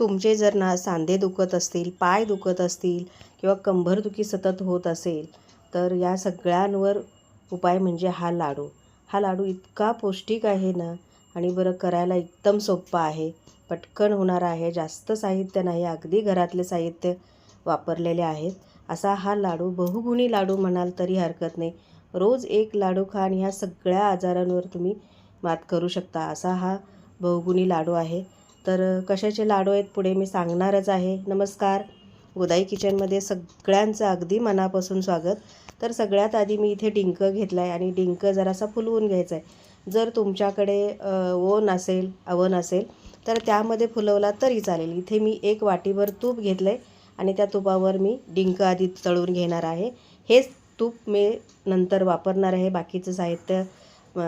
तुमचे जर ना सांधे दुखत असतील पाय दुखत असतील किंवा कंबरदुखी सतत होत असेल तर या सगळ्यांवर उपाय म्हणजे हा लाडू. हा लाडू इतका पौष्टिक आहे ना आणि बरं करायला एकदम सोप्पा आहे. पटकन होणारा आहे. जास्त साहित्य नाही अगदी घरातले साहित्य वापरलेले आहेत. असा हा लाडू बहुगुणी लाडू म्हणाल तरी हरकत नाही. रोज एक लाडू खा आणि ह्या सगळ्या आजारांवर तुम्ही मात करू शकता. असा हा बहुगुणी लाडू आहे. तर कशाचे लाडू आहेत पुढे मी सांगणारच आहे. नमस्कार. गोदाई किचनमध्ये सगळ्यांचं अगदी मनापासून स्वागत. तर सगळ्यात आधी मी इथे डिंक घेतला आहे आणि डिंक जरासा फुलवून घ्यायचं आहे जर तुमच्याकडे ओन असेल अवन असेल तर त्यामध्ये फुलवला तरी चालेल. इथे मी एक वाटीभर तूप घेतलं आहे आणि त्या तुपावर मी डिंक आधी तळून घेणार आहे. हेच तूप मी नंतर वापरणार आहे बाकीचं साहित्य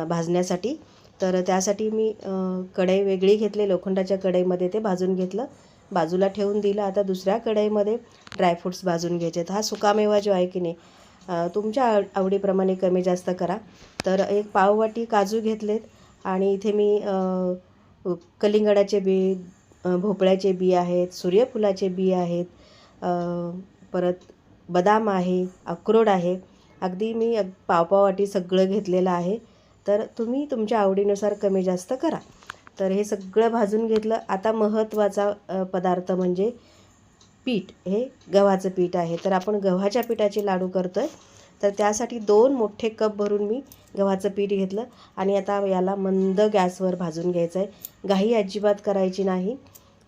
भाजण्यासाठी. तर त्यासाठी मी कढई वेगळी घेतली लोखंडाच्या कढईमध्ये ते भाजून घेतलं. बाजूला ठेवून दिलं. आता दुसऱ्या कढईमध्ये ड्रायफ्रूट्स भाजून घ्यायचे आहेत हा सुकामेवा जो आहे की नाही तुमच्या आव आवडीप्रमाणे कमी जास्त करा. तर एक पाववाटी काजू घेतलेत आणि इथे मी कलिंगडाचे बी भोपळ्याचे बी आहेत सूर्यफुलाचे बी आहेत परत बदाम आहे अक्रोड आहे. अगदी मी अग पावपावाटी सगळं घेतलेलं आहे. तर तुम्ही तुमच्या आवडीनुसार कमी जास्त करा. तर हे सगळं भाजून घेतलं. आता महत्त्वाचा पदार्थ म्हणजे पीठ. हे गव्हाचं पीठ आहे. तर आपण गव्हाच्या पिठाचे लाडू करतो आहे तर त्यासाठी दोन मोठे कप भरून मी गव्हाचं पीठ घेतलं आणि आता याला मंद गॅसवर भाजून घ्यायचं आहे घाई अजिबात करायची नाही.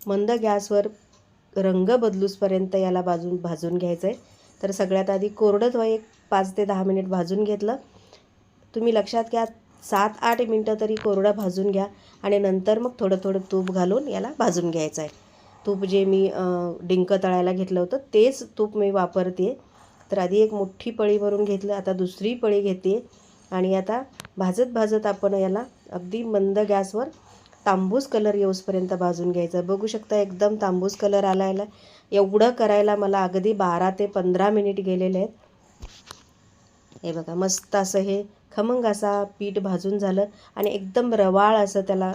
मंद गॅसवर रंग बदलूसपर्यंत याला भाजून भाजून घ्यायचं आहे तर सगळ्यात आधी कोरडं एक पाच ते दहा मिनिट भाजून घेतलं. तुम्ही लक्षात घ्या सात आठ मिनटं तरी कोरडा भाजून घ्या आणि नंतर मग थोडं थोडं तूप घालून याला भाजून घ्यायचं आहे. तूप जे मी डिंकं डिंक तळायला घेतलं होतं तेच तूप मी वापरते तर आधी एक मोठी पळी भरून घेतलं आता दुसरी पळी घेते आणि आता भाजत भाजत आपण याला अगदी मंद गॅसवर तांबूस कलर येऊसपर्यंत भाजून घ्यायचं बघू शकता एकदम तांबूस कलर आला एवढं करायला मला अगदी बारा ते पंधरा मिनिट गेलेले आहेत. हे बघा मस्त असं हे खमंग असा पीठ भाजून झालं आणि एकदम रवाळ असं त्याला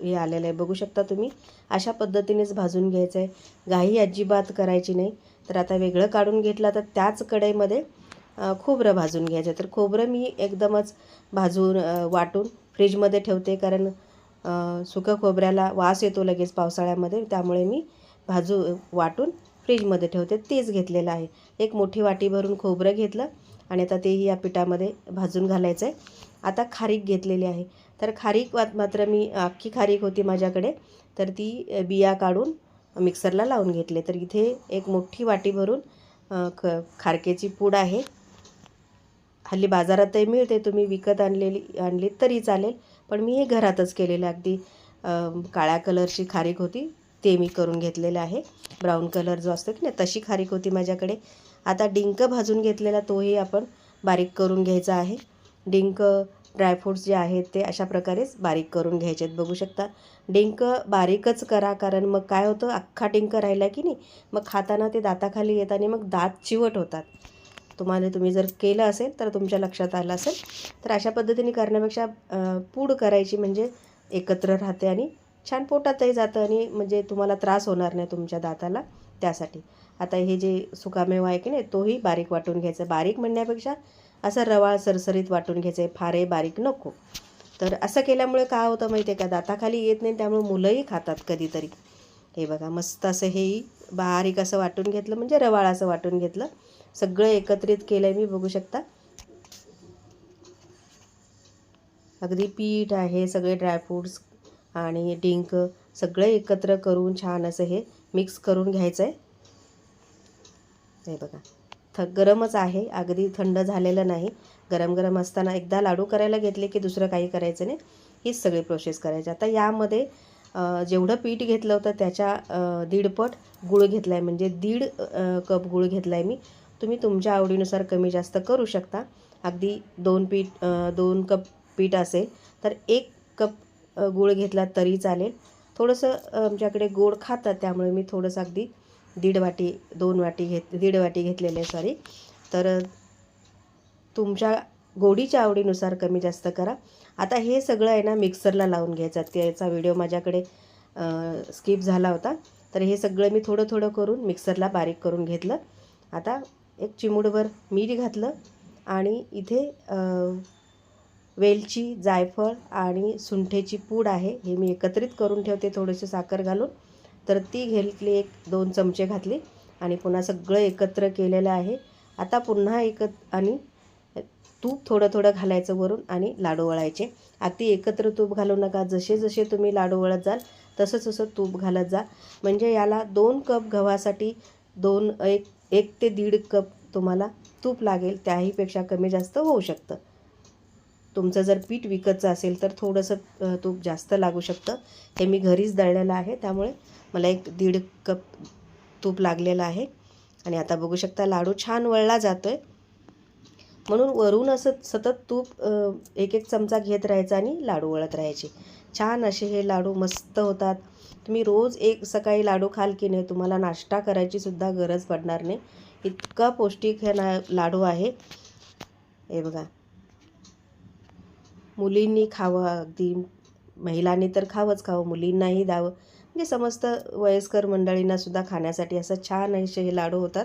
हे आलेलं आहे. बघू शकता तुम्ही अशा पद्धतीनेच भाजून घ्यायचं आहे. घाई अजिबात करायची नाही. तर आता वेगळं काढून घेतलं तर त्याच कढईमध्ये खोबरं भाजून घ्यायचं तर खोबरं मी एकदमच भाजून वाटून फ्रीजमध्ये ठेवते. कारण सुकं खोबऱ्याला वास येतो लगेच पावसाळ्यामध्ये. त्यामुळे मी भाजू वाटून फ्रीजमध्ये ठेवते तेच घेतलेलं आहे. एक मोठी वाटी भरून खोबरं घेतलं आणि आता तेही या पिठामध्ये भाजून घालायचं आहे आता खारीक घेतलेली आहे. तर खारीक वात मात्र मी अख्खी खारीक होती माझ्याकडे. तर ती बिया काढून मिक्सरला लावून घेतले. तर इथे एक मोठी वाटी भरून ख खारकेची पूड आहे. हल्ली बाजारातही मिळते. तुम्ही विकत आणलेली आणली तरी चालेल. पण मी हे घरातच केलेलं अगदी काळ्या कलरची खारीक होती. ते मी करून घेतलेलं आहे. ब्राऊन कलर जो असतो की नाही तशी खारीक होती माझ्याकडे. आता डिंक भाजून घेतलेला तोही आपण बारीक करून घ्यायचा आहे. डिंक ड्रायफ्रूट्स जे आहेत ते अशा प्रकारेच बारीक करून घ्यायचे आहेत. बघू शकता डिंक बारीकच करा कारण मग काय होतं अख्खा डिंक राहिला की नाही मग खाताना ते दाताखाली येत आणि मग दात चिवट होतात. तुम्हाला तुम्ही जर केलं असेल तर तुमच्या लक्षात आलं असेल तर अशा पद्धतीने करण्यापेक्षा पूड करायची म्हणजे एकत्र राहते आणि छान पोटातही जातं आणि म्हणजे तुम्हाला त्रास होणार नाही तुमच्या दाताला त्यासाठी. आता हे जे सुकामेवा आहे की नाही तोही बारीक वाटून घ्यायचा. बारीक म्हणण्यापेक्षा असं रवाळ सरसरीत वाटून घ्यायचं. आहे फारही बारीक नको. तर असं केल्यामुळे काय होतं माहिती आहे का? दाताखाली येत नाही त्यामुळे मुलंही खातात कधीतरी. हे बघा मस्त असं हेही बारीक असं वाटून घेतलं म्हणजे रवाळ असं वाटून घेतलं. सगळं एकत्रित केलं आहे मी बघू शकता. अगदी पीठ आहे सगळे ड्रायफ्रूट्स आणि डिंक सगळं एकत्र करून छान असं हे मिक्स करून घ्यायचं आहे हे बघा. थ गरमच आहे. अगदी थंड झालेलं नाही. गरम गरम असताना एकदा लाडू करायला घेतले की दुसरं काही करायचं नाही. हीच सगळी प्रोसेस करायची. आता यामध्ये जेवढं पीठ घेतलं होतं त्याच्या दीडपट गूळ घेतला आहे म्हणजे दीड कप गूळ घेतला आहे मी. तुम्ही तुमच्या आवडीनुसार कमी जास्त करू शकता. अगदी दोन पीठ दोन कप पीठ असेल तर एक कप गूळ घेतला तरी चालेल. थोडंसं आमच्याकडे गोड खातात त्यामुळे मी थोडंसं अगदी दीड वाटी दोन वाटी घेत दीड वाटी घेतलेले सॉरी तर तुमच्या गोडीच्या आवडीनुसार कमी जास्त करा. आता हे सगळं आहे ना मिक्सरला लावून घ्यायचं. त्याचा व्हिडिओ माझ्याकडे स्किप झाला होता. तर हे सगळं मी थोडं थोडं करून मिक्सरला बारीक करून घेतलं. आता एक चिमूडभर मीठ घातलं आणि इथे वेलची जायफळ आणि सुंठेची पूड आहे हे मी एकत्रित करून ठेवते थोडेसे साखर घालून. तर ती घेतली एक दोन चमचे घातली आणि पुन्हा सगळं एकत्र केलेलं आहे. आता पुन्हा एकत आणि तूप थोडं थोडं घालायचं वरून आणि लाडू वळायचे. अगदी एकत्र तूप घालू नका जसे जसे तुम्ही लाडू वळत जाल तसं तसं तूप घालत जा. म्हणजे याला दोन कप गव्हासाठी दोन एक एक ते दीड कप तुम्हाला तूप लागेल त्याहीपेक्षा कमी जास्त होऊ शकतं. तुमचं जर पीठ विकतचं असेल तर थोडंसं तूप जास्त लागू शकतं. हे मी घरीच दळलेलं आहे त्यामुळे मला एक दीड कप तूप लागलेलं आहे. आणि आता बघू शकता लाडू छान वळला जातो आहे म्हणून वरून असं सतत तूप एक एक चमचा घेत राहायचा आणि लाडू वळत राहायचे. छान असे हे लाडू मस्त होतात. तुम्ही रोज एक सकाळी लाडू खाल की नाही तुम्हाला नाश्ता करायची सुद्धा गरज पडणार नाही. इतका पौष्टिक हे ना लाडू आहे. हे बघा. मुलींनी खावं अगदी महिलांनी तर खावंच खावं मुलींनाही द्यावं. म्हणजे समस्त वयस्कर मंडळींनासुद्धा खाण्यासाठी असं छान असे हे लाडू होतात.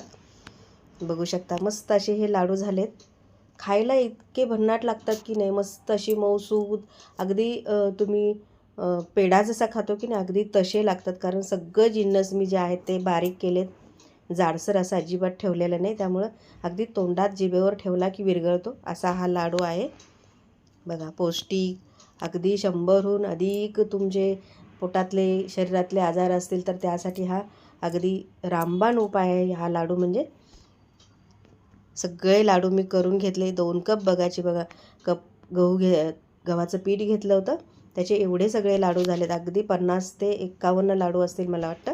बघू शकता मस्त असे हे लाडू झालेत. खायला इतके भन्नाट लागतात की नाही मस्त अशी मऊसूद अगदी तुम्ही पेढा जसा खातो की नाही अगदी तसे लागतात. कारण सगळं जिन्नस मी जे आहेत ते बारीक केलेत. जाडसर असं अजिबात ठेवलेलं नाही. त्यामुळं अगदी तोंडात जिभेवर ठेवला की विरघळतो. असा हा लाडू आहे. बघा पौष्टिक अगदी शंभरहून अधिक तुमचे पोटातले शरीरातले आजार असतील तर त्यासाठी हा अगदी रामबाण उपाय आहे. हा लाडू म्हणजे सगळे लाडू मी करून घेतले. दोन कप बघायची बघा. कप गहू घे गव्हाचं पीठ घेतलं होतं. त्याचे एवढे सगळे लाडू झालेत. अगदी पन्नास ते एक्कावन्न लाडू असतील मला वाटतं.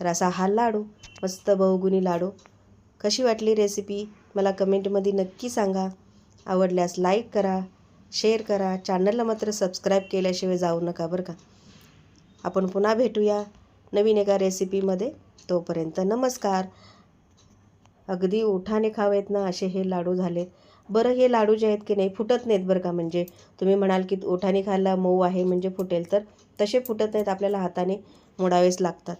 तर असा हा लाडू मस्त बहुगुणी लाडू. कशी वाटली रेसिपी मला कमेंटमध्ये नक्की सांगा. आवडल्यास लाईक करा. शेअर करा. चॅनलला मात्र सबस्क्राईब केल्याशिवाय जाऊ नका बरं का. आपण पुन्हा भेटूया नवीन एका रेसिपीमध्ये. तोपर्यंत नमस्कार. अगदी ओठाने खावेत ना असे हे लाडू झाले. बरं हे लाडू जे आहेत की नाही फुटत नाहीत बरं का? म्हणजे तुम्ही म्हणाल की ओठाने खायला मऊ आहे म्हणजे फुटेल तर. तसे फुटत नाहीत आपल्याला हाताने मोडावेच लागतात.